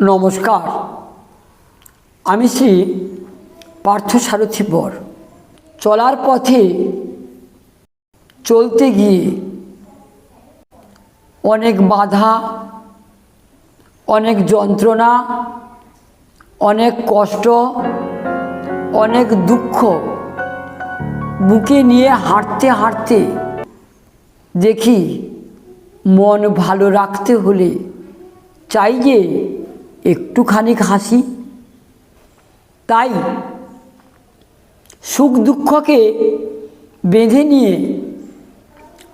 নমস্কার। আমি শ্রী পার্থসারথী বর। চলার পথে চলতে গিয়ে অনেক বাধা, অনেক যন্ত্রণা, অনেক কষ্ট, অনেক দুঃখ বুকে নিয়ে হাঁটতে হাঁটতে দেখি মন ভালো রাখতে হলে চাই যে একটুখানি হাসি। তাই সুখ দুঃখকে বেঁধে নিয়ে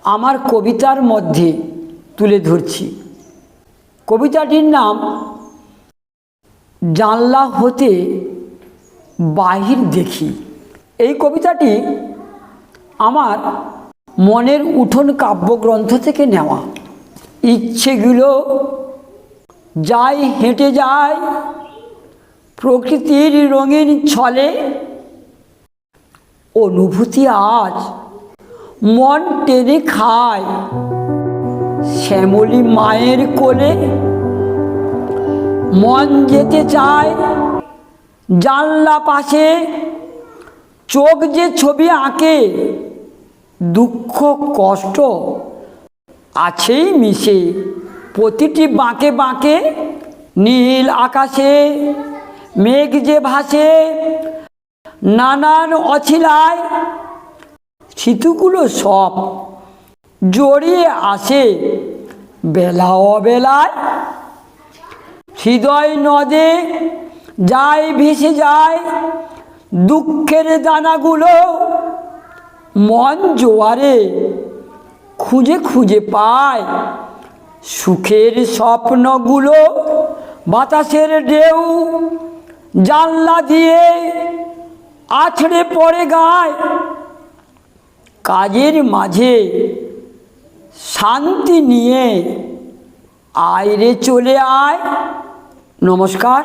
আমার কবিতার মধ্যে তুলে ধরছি। কবিতাটির নাম, জানলা হতে বাহির দেখি। এই কবিতাটি আমার মনের উঠোন কাব্যগ্রন্থ থেকে নেওয়া। ইচ্ছেগুলো যাই হেঁটে যায় প্রকৃতির রঙিন ছলে, অনুভূতি আজ মন টেনে খায়। শ্যামলী মায়ের কোলে মন যেতে চায়। জানলা পাশে চোখ যে ছবি আঁকে, দুঃখ কষ্ট আছেই মিশে। প্রতিটি বাঁকে বাঁকে নীল আকাশে মেঘ যে ভাসে, নানান অছিলায় স্মৃতিগুলো সব জড়িয়ে আসে বেলা অবেলায়। হৃদয় নদে যায়, ভেসে যায়, দুঃখের দানাগুলো মন জোয়ারে খুঁজে খুঁজে পায়। সুখের স্বপ্নগুলো, বাতাসের ঢেউ, জানলা দিয়ে আছড়ে পড়ে গায়। কাজের মাঝে শান্তি নিয়ে আয়রে চলে আয়। নমস্কার।